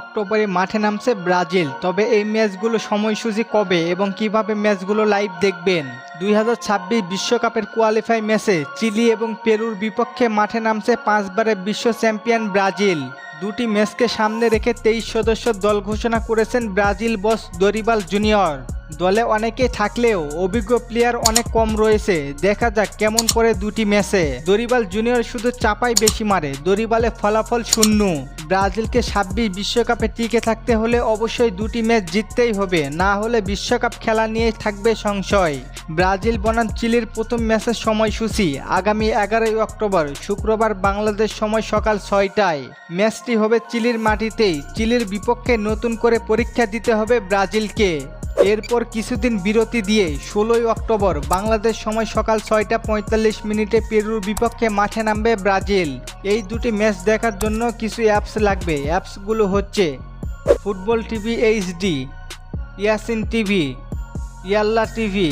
অক্টোবরে মাঠে নামছে ব্রাজিল। তবে এই ম্যাচগুলো সময়সূচি কবে এবং কীভাবে ম্যাচগুলো লাইভ দেখবেন? দুই হাজার ছাব্বিশ বিশ্বকাপের কোয়ালিফাই ম্যাচে চিলি এবং পেরুর বিপক্ষে মাঠে নামছে পাঁচবারের বিশ্ব চ্যাম্পিয়ন ব্রাজিল। দুটি ম্যাচকে সামনে রেখে তেইশ সদস্য দল ঘোষণা করেছেন ব্রাজিল বস দরিবাল জুনিয়র। দলে অনেকেই থাকলেও অভিজ্ঞ প্লেয়ার অনেক কম রয়েছে। দেখা যাক কেমন করে দুটি ম্যাচে। দরিবাল জুনিয়র শুধু চাপাই বেশি মারে, দরিবালে ফলাফল শূন্য। ব্রাজিলকে ছাব্বিশ বিশ্বকাপে টিকে থাকতে হলে অবশ্যই দুটি ম্যাচ জিততেই হবে, না হলে বিশ্বকাপ খেলা নিয়ে থাকবে সংশয়। ব্রাজিল বনাম চিলির প্রথম ম্যাচের সময়সূচি আগামী এগারোই অক্টোবর, শুক্রবার বাংলাদেশ সময় সকাল ছয়টায়। ম্যাচটি হবে চিলির মাটিতেই, চিলির বিপক্ষে নতুন করে পরীক্ষা দিতে হবে ব্রাজিলকে। এরপর কিছুদিন বিরতি দিয়ে ষোলোই অক্টোবর বাংলাদেশ সময় সকাল ছয়টা পঁয়তাল্লিশ মিনিটে পেরুর বিপক্ষে মাঠে নামবে ব্রাজিল। এই দুটি ম্যাচ দেখার জন্য কিছু অ্যাপস লাগবে। অ্যাপসগুলো হচ্ছে football TV HD, Yacine TV, Yalla TV,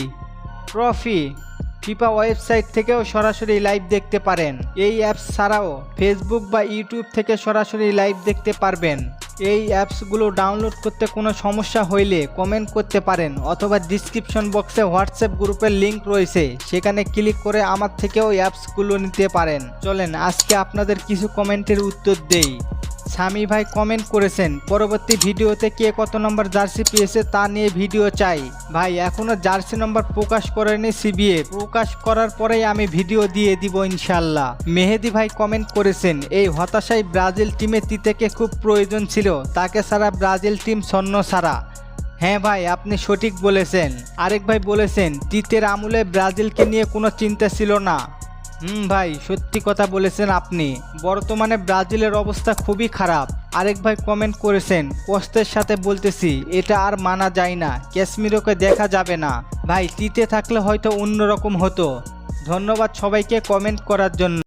trophy, FIFA website থেকেও সরাসরি লাইভ দেখতে পারেন। এই অ্যাপস ছাড়াও ফেসবুক বা ইউটিউব থেকে সরাসরি লাইভ দেখতে পারবেন। এই অ্যাপসগুলো ডাউনলোড করতে কোনো সমস্যা হইলে কমেন্ট করতে পারেন অথবা ডিসক্রিপশন বক্সে হোয়াটসঅ্যাপ গ্রুপের লিঙ্ক রয়েছে। সেখানে ক্লিক করে আমার থেকেও অ্যাপসগুলো নিতে পারেন। চলেন, আজকে আপনাদের কিছু কমেন্টের উত্তর দেই। স্বামী ভাই কমেন্ট করেছেন, পরবর্তী ভিডিওতে কে কত নম্বর জার্সি পেয়েছে তা নিয়ে ভিডিও চাই। ভাই, এখনও জার্সি নম্বর প্রকাশ করেনি সিবিএ প্রকাশ করার পরেই আমি ভিডিও দিয়ে দিব ইনশাল্লাহ মেহেদি ভাই কমেন্ট করেছেন, এই হতাশায় ব্রাজিল টিমে তিতেকে খুব প্রয়োজন ছিল, তাকে ছাড়া ব্রাজিল টিম স্বর্ণ ছাড়া। হ্যাঁ ভাই, আপনি সঠিক বলেছেন। আরেক ভাই বলেছেন, তিতের আমলে ব্রাজিলকে নিয়ে কোনো চিন্তা ছিল না। হুম, ভাই, সত্যি কথা বলেছেন আপনি। বর্তমানে ব্রাজিলের অবস্থা খুবই খারাপ। আরেক ভাই কমেন্ট করেছেন, কষ্টের সাথে বলতেছি, এটা আর মানা যায় না কাশ্মীরকে দেখা যাবে না। ভাই, তিতে থাকলে হয়তো অন্যরকম হতো। ধন্যবাদ সবাইকে কমেন্ট করার জন্য।